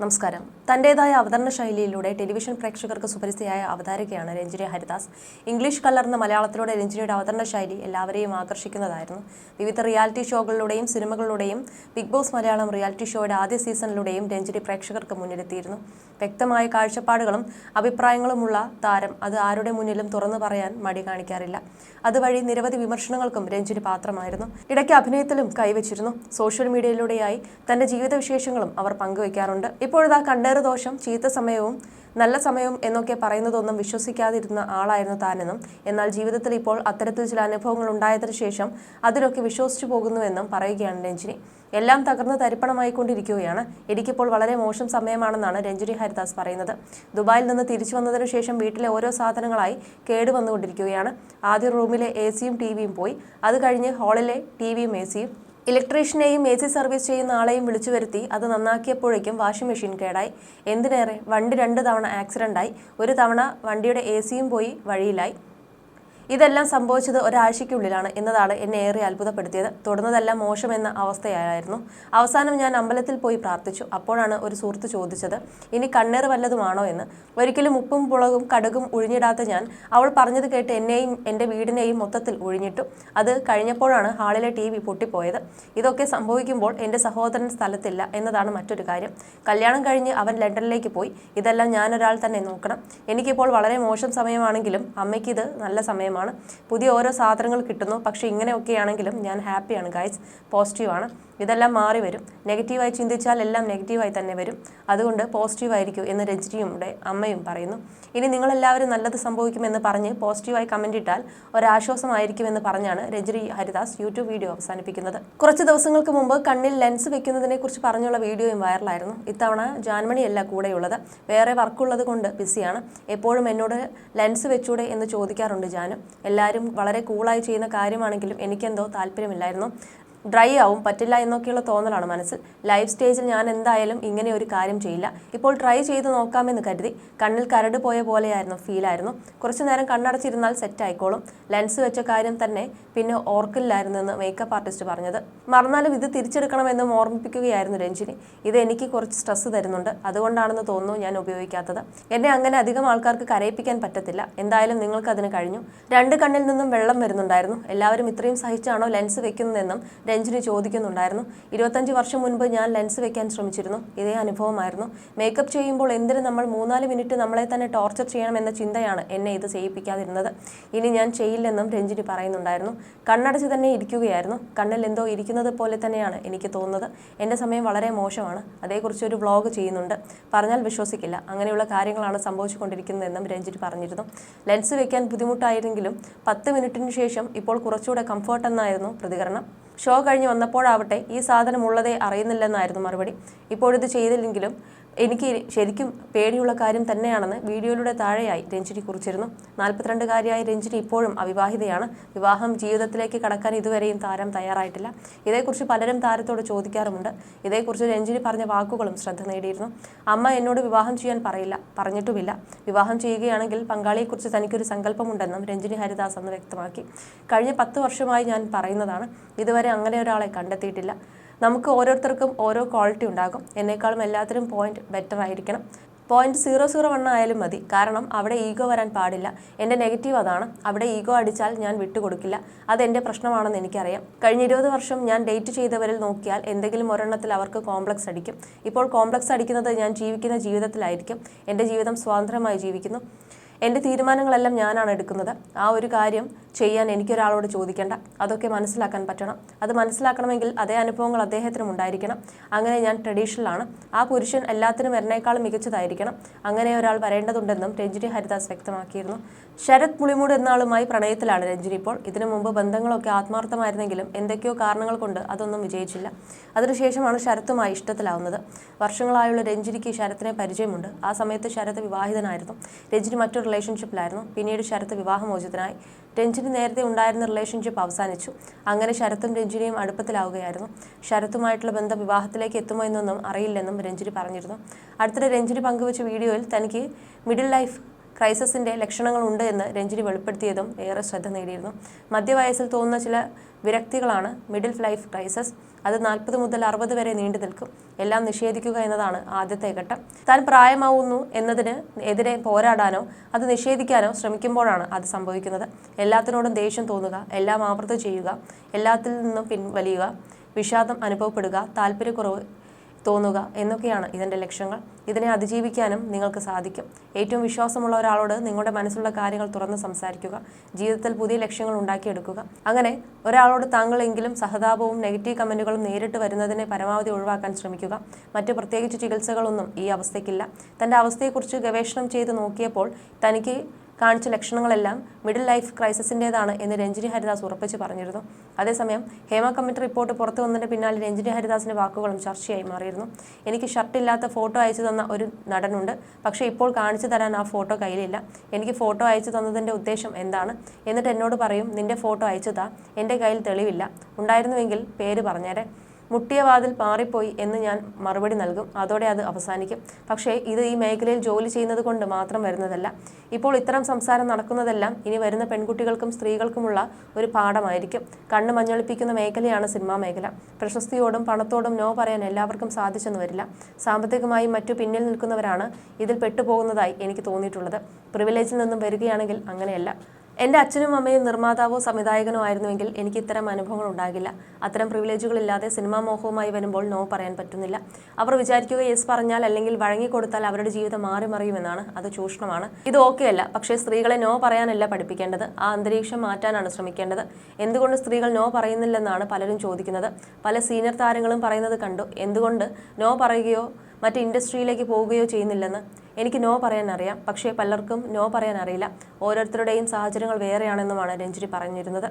നമസ്കാരം. തന്റേതായ അവതരണ ശൈലിയിലൂടെ ടെലിവിഷൻ പ്രേക്ഷകർക്ക് സുപരിചിതയായ അവതാരകയാണ് രഞ്ജിനി ഹരിദാസ്. ഇംഗ്ലീഷ് കലർന്ന മലയാളത്തിലൂടെ രഞ്ജിനിയുടെ അവതരണ ശൈലി എല്ലാവരെയും ആകർഷിക്കുന്നതായിരുന്നു. വിവിധ റിയാലിറ്റി ഷോകളിലൂടെയും സിനിമകളിലൂടെയും ബിഗ് ബോസ് മലയാളം റിയാലിറ്റി ഷോയുടെ ആദ്യ സീസണിലൂടെയും രഞ്ജിനി പ്രേക്ഷകർക്ക് മുന്നിലെത്തിയിരുന്നു. വ്യക്തമായ കാഴ്ചപ്പാടുകളും അഭിപ്രായങ്ങളുമുള്ള താരം അത് ആരുടെ മുന്നിലും തുറന്നു പറയാൻ മടി കാണിക്കാറില്ല. അതുവഴി നിരവധി വിമർശനങ്ങൾക്കും രഞ്ജിനി പാത്രമായിരുന്നു. ഇടയ്ക്ക് അഭിനയത്തിലും കൈവച്ചിരുന്നു. സോഷ്യൽ മീഡിയയിലൂടെയായി തന്റെ ജീവിതവിശേഷങ്ങളും അവർ പങ്കുവയ്ക്കാറുണ്ട്. ഇപ്പോഴിതാ കണ്ടേറ് ദോഷം ചീത്ത സമയവും നല്ല സമയവും എന്നൊക്കെ പറയുന്നതൊന്നും വിശ്വസിക്കാതിരുന്ന ആളായിരുന്നു താനെന്നും എന്നാൽ ജീവിതത്തിൽ ഇപ്പോൾ അത്തരത്തിൽ ചില അനുഭവങ്ങൾ ഉണ്ടായതിനു ശേഷം അതിലൊക്കെ വിശ്വസിച്ചു പോകുന്നുവെന്നും പറയുകയാണ് രഞ്ജിനി. എല്ലാം തകർന്ന് തരിപ്പണമായിക്കൊണ്ടിരിക്കുകയാണ്. എനിക്കിപ്പോൾ വളരെ മോശം സമയമാണെന്നാണ് രഞ്ജിനി ഹരിദാസ് പറയുന്നത്. ദുബായിൽ നിന്ന് തിരിച്ചു വന്നതിനു ശേഷം വീട്ടിലെ ഓരോ സാധനങ്ങളായി കേടുവന്നുകൊണ്ടിരിക്കുകയാണ് ആദ്യ റൂമിലെ എ സിയും ടി വിയും പോയി. അത് കഴിഞ്ഞ് ഹാളിലെ ടി വിയും എ സിയും ഇലക്ട്രീഷ്യനെയും എ സി സർവീസ് ചെയ്യുന്ന ആളെയും വിളിച്ചു വരുത്തി അത് നന്നാക്കിയപ്പോഴേക്കും വാഷിംഗ് മെഷീൻ കേടായി. എന്തിനേറെ? വണ്ടി രണ്ട് തവണ ആക്സിഡന്റായി ഒരു തവണ വണ്ടിയുടെ എ സിയും പോയി വഴിയിലായി. ഇതെല്ലാം സംഭവിച്ചത് ഒരാഴ്ചയ്ക്കുള്ളിലാണ് എന്നതാണ് എന്നെ ഏറെ അത്ഭുതപ്പെടുത്തിയത്. തുടർന്നതെല്ലാം മോശമെന്ന അവസ്ഥയായിരുന്നു. അവസാനം ഞാൻ അമ്പലത്തിൽ പോയി പ്രാർത്ഥിച്ചു. അപ്പോഴാണ് ഒരു സുഹൃത്ത് ചോദിച്ചത് ഇനി കണ്ണേർ വല്ലതുമാണോ എന്ന്? ഒരിക്കലും ഉപ്പും പുളകും കടുകും ഒഴിഞ്ഞിടാത്ത ഞാൻ അവൾ പറഞ്ഞത് കേട്ട് എന്നെയും എന്റെ വീടിനെയും മൊത്തത്തിൽ ഒഴിഞ്ഞിട്ടു അത് കഴിഞ്ഞപ്പോഴാണ് ഹാളിലെ ടി വി പൊട്ടിപ്പോയത്. ഇതൊക്കെ സംഭവിക്കുമ്പോൾ എന്റെ സഹോദരൻ സ്ഥലത്തില്ല എന്നതാണ് മറ്റൊരു കാര്യം. കല്യാണം കഴിഞ്ഞ് അവൻ ലണ്ടനിലേക്ക് പോയി. ഇതെല്ലാം ഞാനൊരാൾ തന്നെ നോക്കണം. എനിക്കിപ്പോൾ വളരെ മോശം സമയമാണെങ്കിലും അമ്മയ്ക്ക് ഇത് നല്ല സമയമാണ്. പുതിയ ഓരോ സാധനങ്ങൾ കിട്ടുന്നു. പക്ഷേ ഇങ്ങനെയൊക്കെയാണെങ്കിലും ഞാൻ ഹാപ്പിയാണ്. ഗൈസ് പോസിറ്റീവാണ്. ഇതെല്ലാം മാറി വരും. നെഗറ്റീവായി ചിന്തിച്ചാൽ എല്ലാം നെഗറ്റീവായി തന്നെ വരും. അതുകൊണ്ട് പോസിറ്റീവായിരിക്കും എന്ന് രജനിയുടെ അമ്മയും പറയുന്നു. ഇനി നിങ്ങളെല്ലാവരും നല്ലത് സംഭവിക്കുമെന്ന് പറഞ്ഞ് പോസിറ്റീവായി കമന്റ് ഇട്ടാൽ ഒരാശ്വാസമായിരിക്കുമെന്ന് പറഞ്ഞാണ് രജനി ഹരിദാസ് യൂട്യൂബ് വീഡിയോ അവസാനിപ്പിക്കുന്നത്. കുറച്ച് ദിവസങ്ങൾക്ക് മുമ്പ് കണ്ണിൽ ലെൻസ് വെക്കുന്നതിനെ കുറിച്ച് പറഞ്ഞുള്ള വീഡിയോയും വൈറലായിരുന്നു. ഇത്തവണ ജാൻമണിയല്ല കൂടെയുള്ളത്. വേറെ വർക്കുള്ളത് കൊണ്ട് ബിസിയാണ് എപ്പോഴും എന്നോട് ലെൻസ് വെച്ചൂടെ എന്ന് ചോദിക്കാറുണ്ട് ജാനും. എല്ലാവരും വളരെ കൂളായി ചെയ്യുന്ന കാര്യമാണെങ്കിലും എനിക്കെന്തോ താല്പര്യമില്ലായിരുന്നു. ഡ്രൈ ആവും പറ്റില്ല എന്നൊക്കെയുള്ള തോന്നലാണ് മനസ്സിൽ. ലൈഫ് സ്റ്റേജിൽ ഞാൻ എന്തായാലും ഇങ്ങനെ ഒരു കാര്യം ചെയ്യില്ല. ഇപ്പോൾ ട്രൈ ചെയ്ത് നോക്കാമെന്ന് കരുതി കണ്ണിൽ കരട് പോയ പോലെയായിരുന്നു ഫീലായിരുന്നു കുറച്ചു നേരം കണ്ണടച്ചിരുന്നാൽ സെറ്റ് ആയിക്കോളും. ലെൻസ് വെച്ച കാര്യം തന്നെ പിന്നെ ഓർക്കില്ലായിരുന്നു എന്ന് മേക്കപ്പ് ആർട്ടിസ്റ്റ് പറഞ്ഞത്. മറന്നാലും ഇത് തിരിച്ചെടുക്കണമെന്നും ഓർമ്മിപ്പിക്കുകയായിരുന്നു രഞ്ജിനി. ഇത് എനിക്ക് കുറച്ച് സ്ട്രെസ് തരുന്നുണ്ട്. അതുകൊണ്ടാണെന്ന് തോന്നുന്നു ഞാൻ ഉപയോഗിക്കാത്തത്. എന്നെ അങ്ങനെ അധികം ആൾക്കാർക്ക് കരയിപ്പിക്കാൻ പറ്റത്തില്ല. എന്തായാലും നിങ്ങൾക്ക് അതിന് കഴിഞ്ഞു. രണ്ട് കണ്ണിൽ നിന്നും വെള്ളം വരുന്നുണ്ടായിരുന്നു. എല്ലാവരും ഇത്രയും സഹിച്ചാണോ ലെൻസ് വെക്കുന്നതെന്നും രഞ്ജിനി ചോദിക്കുന്നുണ്ടായിരുന്നു. ഇരുപത്തഞ്ച് വർഷം മുൻപ് ഞാൻ ലെൻസ് വെക്കാൻ ശ്രമിച്ചിരുന്നു. ഇതേ അനുഭവമായിരുന്നു. മേക്കപ്പ് ചെയ്യുമ്പോൾ എന്തിന് നമ്മൾ മൂന്നാൽ മിനിറ്റ് നമ്മളെ തന്നെ ടോർച്ചർ ചെയ്യണമെന്ന ചിന്തയാണ് എന്നെ ഇത് ചെയ്യിപ്പിക്കാതിരുന്നത്. ഇനി ഞാൻ ചെയ്യില്ലെന്നും രഞ്ജിനി പറയുന്നുണ്ടായിരുന്നു. കണ്ണടച്ച് തന്നെ ഇരിക്കുകയായിരുന്നു. കണ്ണിൽ എന്തോ ഇരിക്കുന്നത് പോലെ തന്നെയാണ് എനിക്ക് തോന്നുന്നത്. എന്റെ സമയം വളരെ മോശമാണ്. അതേക്കുറിച്ച് ഒരു വ്ളോഗ് ചെയ്യുന്നുണ്ട്. പറഞ്ഞാൽ വിശ്വസിക്കില്ല. അങ്ങനെയുള്ള കാര്യങ്ങളാണ് സംഭവിച്ചുകൊണ്ടിരിക്കുന്നതെന്നും രഞ്ജിനി പറഞ്ഞിരുന്നു. ലെൻസ് വെക്കാൻ ബുദ്ധിമുട്ടായിരുന്നെങ്കിലും പത്ത് മിനിറ്റിന് ശേഷം ഇപ്പോൾ കുറച്ചുകൂടെ കംഫർട്ട് എന്നായിരുന്നു പ്രതികരണം. ഷോ കഴിഞ്ഞ് വന്നപ്പോഴാവട്ടെ ഈ സാധനം ഉള്ളതേ അറിയുന്നില്ലെന്നായിരുന്നു മറുപടി. ഇപ്പോഴിത് ചെയ്തില്ലെങ്കിലും എനിക്ക് ശരിക്കും പേടിയുള്ള കാര്യം തന്നെയാണെന്ന് വീഡിയോയിലൂടെ താഴെയായി രഞ്ജിനി കുറിച്ചിരുന്നു. നാൽപ്പത്തിരണ്ടുകാരിയായ രഞ്ജിനി ഇപ്പോഴും അവിവാഹിതയാണ്. വിവാഹം ജീവിതത്തിലേക്ക് കടക്കാൻ ഇതുവരെയും താരം തയ്യാറായിട്ടില്ല. ഇതേക്കുറിച്ച് പലരും താരത്തോട് ചോദിക്കാറുമുണ്ട്. ഇതേക്കുറിച്ച് രഞ്ജിനി പറഞ്ഞ വാക്കുകളും ശ്രദ്ധ നേടിയിരുന്നു. അമ്മ എന്നോട് വിവാഹം ചെയ്യാൻ പറയില്ല പറഞ്ഞിട്ടുമില്ല. വിവാഹം ചെയ്യുകയാണെങ്കിൽ പങ്കാളിയെക്കുറിച്ച് തനിക്കൊരു സങ്കല്പമുണ്ടെന്നും രഞ്ജിനി ഹരിദാസ് അന്ന് വ്യക്തമാക്കി. കഴിഞ്ഞ പത്ത് വർഷമായി ഞാൻ പറയുന്നതാണ് ഇതുവരെ അങ്ങനെ ഒരാളെ കണ്ടെത്തിയിട്ടില്ല. നമുക്ക് ഓരോരുത്തർക്കും ഓരോ ക്വാളിറ്റി ഉണ്ടാകും. എന്നേക്കാളും എല്ലാത്തിനും പോയിന്റ് ബെറ്റർ ആയിരിക്കണം. പോയിന്റ് സീറോ സീറോ വൺ ആയാലും മതി. കാരണം അവിടെ ഈഗോ വരാൻ പാടില്ല. എന്റെ നെഗറ്റീവ് അതാണ്. അവിടെ ഈഗോ അടിച്ചാൽ ഞാൻ വിട്ടുകൊടുക്കില്ല അത് എന്റെ പ്രശ്നമാണെന്ന് എനിക്കറിയാം. കഴിഞ്ഞ ഇരുപത് വർഷം ഞാൻ ഡേറ്റ് ചെയ്തവരിൽ നോക്കിയാൽ എന്തെങ്കിലും ഒരെണ്ണത്തിൽ അവർക്ക് കോംപ്ലക്സ് അടിക്കും. ഇപ്പോൾ കോംപ്ലക്സ് അടിക്കുന്നത് ഞാൻ ജീവിക്കുന്ന ജീവിതത്തിലായിരിക്കും. എന്റെ ജീവിതം സ്വാതന്ത്ര്യമായി ജീവിക്കുന്നു. എന്റെ തീരുമാനങ്ങളെല്ലാം ഞാനാണ് എടുക്കുന്നത്. ആ ഒരു കാര്യം ചെയ്യാൻ എനിക്കൊരാളോട് ചോദിക്കേണ്ട. അതൊക്കെ മനസ്സിലാക്കാൻ പറ്റണം. അത് മനസ്സിലാക്കണമെങ്കിൽ അതേ അനുഭവങ്ങൾ അദ്ദേഹത്തിനും ഉണ്ടായിരിക്കണം. അങ്ങനെ ഞാൻ ട്രഡീഷണലാണ് ആ പുരുഷൻ എല്ലാത്തിനും എന്നെക്കാളും മികച്ചതായിരിക്കണം. അങ്ങനെ ഒരാൾ വരേണ്ടതുണ്ടെന്നും രഞ്ജിനി ഹരിദാസ് വ്യക്തമാക്കിയിരുന്നു. ശരത് പുളിമൂട് എന്ന ആളുമായി പ്രണയത്തിലാണ് രഞ്ജിനി ഇപ്പോൾ. ഇതിനു മുമ്പ് ബന്ധങ്ങളൊക്കെ ആത്മാർത്ഥമായിരുന്നെങ്കിലും എന്തൊക്കെയോ കാരണങ്ങൾ കൊണ്ട് അതൊന്നും വിജയിച്ചില്ല. അതിനുശേഷമാണ് ശരത്തുമായി ഇഷ്ടത്തിലാവുന്നത്. വർഷങ്ങളായുള്ള രഞ്ജിനിക്ക് ശരത്തിനെ പരിചയമുണ്ട്. ആ സമയത്ത് ശരത് വിവാഹിതനായിരുന്നു. രഞ്ജിനി മറ്റൊരു റിലേഷൻഷിപ്പിലായിരുന്നു പിന്നീട് ശരത്ത് വിവാഹമോചിതനായി. രഞ്ജിനി നേരത്തെ ഉണ്ടായിരുന്ന റിലേഷൻഷിപ്പ് അവസാനിച്ചു. അങ്ങനെ ശരത്തും രഞ്ജിനിയും അടുപ്പത്തിലാവുകയായിരുന്നു. ശരത്തുമായിട്ടുള്ള ബന്ധം വിവാഹത്തിലേക്ക് എത്തുമോ എന്നൊന്നും അറിയില്ലെന്നും രഞ്ജിനി പറഞ്ഞിരുന്നു. അടുത്തിടെ രഞ്ജിനി പങ്കുവച്ച വീഡിയോയിൽ തനിക്ക് മിഡിൽ ലൈഫ് ക്രൈസിസിന്റെ ലക്ഷണങ്ങളുണ്ട് എന്ന് രഞ്ജിനി വെളിപ്പെടുത്തിയതും ഏറെ ശ്രദ്ധ നേടിയിരുന്നു. മധ്യവയസ്സിൽ തോന്നുന്ന ചില വിരക്തികളാണ് മിഡിൽ ലൈഫ് ക്രൈസിസ്. അത് നാൽപ്പത് മുതൽ അറുപത് വരെ നീണ്ടു നിൽക്കും. എല്ലാം നിഷേധിക്കുക എന്നതാണ് ആദ്യത്തെ ഘട്ടം. താൻ പ്രായമാവുന്നു എന്നതിന് എതിരെ പോരാടാനോ അത് നിഷേധിക്കാനോ ശ്രമിക്കുമ്പോഴാണ് അത് സംഭവിക്കുന്നത്. എല്ലാത്തിനോടും ദേഷ്യം തോന്നുക എല്ലാം ആവർത്തി ചെയ്യുക എല്ലാത്തിൽ നിന്നും പിൻവലിയുക വിഷാദം അനുഭവപ്പെടുക താല്പര്യക്കുറവ് തോന്നുക എന്നൊക്കെയാണ് ഇതിന്റെ ലക്ഷ്യങ്ങൾ. ഇതിനെ അതിജീവിക്കാനും നിങ്ങൾക്ക് സാധിക്കും. ഏറ്റവും വിശ്വാസമുള്ള ഒരാളോട് നിങ്ങളുടെ മനസ്സിലുള്ള കാര്യങ്ങൾ തുറന്ന് സംസാരിക്കുക. ജീവിതത്തിൽ പുതിയ ലക്ഷ്യങ്ങൾ ഉണ്ടാക്കിയെടുക്കുക. അങ്ങനെ ഒരാളോട് താങ്കളെങ്കിലും സഹതാപവും നെഗറ്റീവ് കമന്റുകളും നേരിട്ട് വരുന്നതിനെ പരമാവധി ഒഴിവാക്കാൻ ശ്രമിക്കുക. മറ്റ് പ്രത്യേകിച്ച് ചികിത്സകളൊന്നും ഈ അവസ്ഥയ്ക്കില്ല. തന്റെ അവസ്ഥയെക്കുറിച്ച് ഗവേഷണം ചെയ്ത് നോക്കിയപ്പോൾ തനിക്ക് കാണിച്ച ലക്ഷണങ്ങളെല്ലാം മിഡിൽ ലൈഫ് ക്രൈസിസിന്റേതാണ് എന്ന് രഞ്ജിനി ഹരിദാസ് ഉറപ്പിച്ച് പറഞ്ഞിരുന്നു. അതേസമയം ഹേമ കമ്മിറ്റി റിപ്പോർട്ട് പുറത്തു വന്നതിന് പിന്നാലെ രഞ്ജിനി ഹരിദാസിന്റെ വാക്കുകളും ചർച്ചയായി മാറിയിരുന്നു. എനിക്ക് ഷർട്ടില്ലാത്ത ഫോട്ടോ അയച്ചു തന്ന ഒരു നടനുണ്ട്. പക്ഷേ ഇപ്പോൾ കാണിച്ചു തരാൻ ആ ഫോട്ടോ കയ്യിലില്ല. എനിക്ക് ഫോട്ടോ അയച്ചു തന്നതിന്റെ ഉദ്ദേശം എന്താണ്? എന്നിട്ട് എന്നോട് പറയും നിന്റെ ഫോട്ടോ അയച്ചു താ എന്റെ കയ്യിൽ തെളിവില്ല. ഉണ്ടായിരുന്നുവെങ്കിൽ പേര് പറഞ്ഞേരെ. മുട്ടിയ വാതിൽ പാറിപ്പോയി എന്ന് ഞാൻ മറുപടി നൽകും. അതോടെ അത് അവസാനിക്കും. പക്ഷേ ഇത് ഈ മേഖലയിൽ ജോലി ചെയ്യുന്നത് കൊണ്ട് മാത്രം വരുന്നതല്ല. ഇപ്പോൾ ഇത്തരം സംസാരം നടക്കുന്നതെല്ലാം ഇനി വരുന്ന പെൺകുട്ടികൾക്കും സ്ത്രീകൾക്കുമുള്ള ഒരു പാഠമായിരിക്കും. കണ്ണ് മഞ്ഞളിപ്പിക്കുന്ന മേഖലയാണ് സിനിമാ മേഖല. പ്രശസ്തിയോടും പണത്തോടും നോ പറയാൻ എല്ലാവർക്കും സാധിച്ചെന്ന് വരില്ല. സാമ്പത്തികമായും മറ്റു പിന്നിൽ നിൽക്കുന്നവരാണ് ഇതിൽ പെട്ടുപോകുന്നതായി എനിക്ക് തോന്നിയിട്ടുള്ളത്. പ്രിവിലേജിൽ നിന്നും വരികയാണെങ്കിൽ അങ്ങനെയല്ല. എന്റെ അച്ഛനും അമ്മയും നിർമ്മാതാവോ സംവിധായകനോ ആയിരുന്നുവെങ്കിൽ എനിക്ക് ഇത്തരം അനുഭവങ്ങൾ ഉണ്ടാകില്ല. അത്തരം പ്രിവിലേജുകളില്ലാതെ സിനിമാ മോഹവുമായി വരുമ്പോൾ നോ പറയാൻ പറ്റുന്നില്ല. അവർ വിചാരിക്കുക യെസ് പറഞ്ഞാൽ അല്ലെങ്കിൽ വഴങ്ങിക്കൊടുത്താൽ അവരുടെ ജീവിതം മാറി മറിയുമെന്നാണ് അത് ചൂഷണമാണ്. ഇത് ഓക്കെ അല്ല പക്ഷേ സ്ത്രീകളെ നോ പറയാനല്ല പഠിപ്പിക്കേണ്ടത്. ആ അന്തരീക്ഷം മാറ്റാനാണ് ശ്രമിക്കേണ്ടത്. എന്തുകൊണ്ട് സ്ത്രീകൾ നോ പറയുന്നില്ലെന്നാണ് പലരും ചോദിക്കുന്നത്. പല സീനിയർ താരങ്ങളും പറയുന്നത് കണ്ടു. എന്തുകൊണ്ട് നോ പറയുകയോ മറ്റ് ഇൻഡസ്ട്രിയിലേക്ക് പോവുകയോ ചെയ്യുന്നില്ലെന്ന്? എനിക്ക് നോ പറയാൻ അറിയാം പക്ഷേ പലർക്കും നോ പറയാൻ അറിയില്ല ഓരോരുത്തരുടെയും സാഹചര്യങ്ങൾ വേറെയാണെന്നുമാണ് രഞ്ജിനി പറഞ്ഞിരുന്നത്.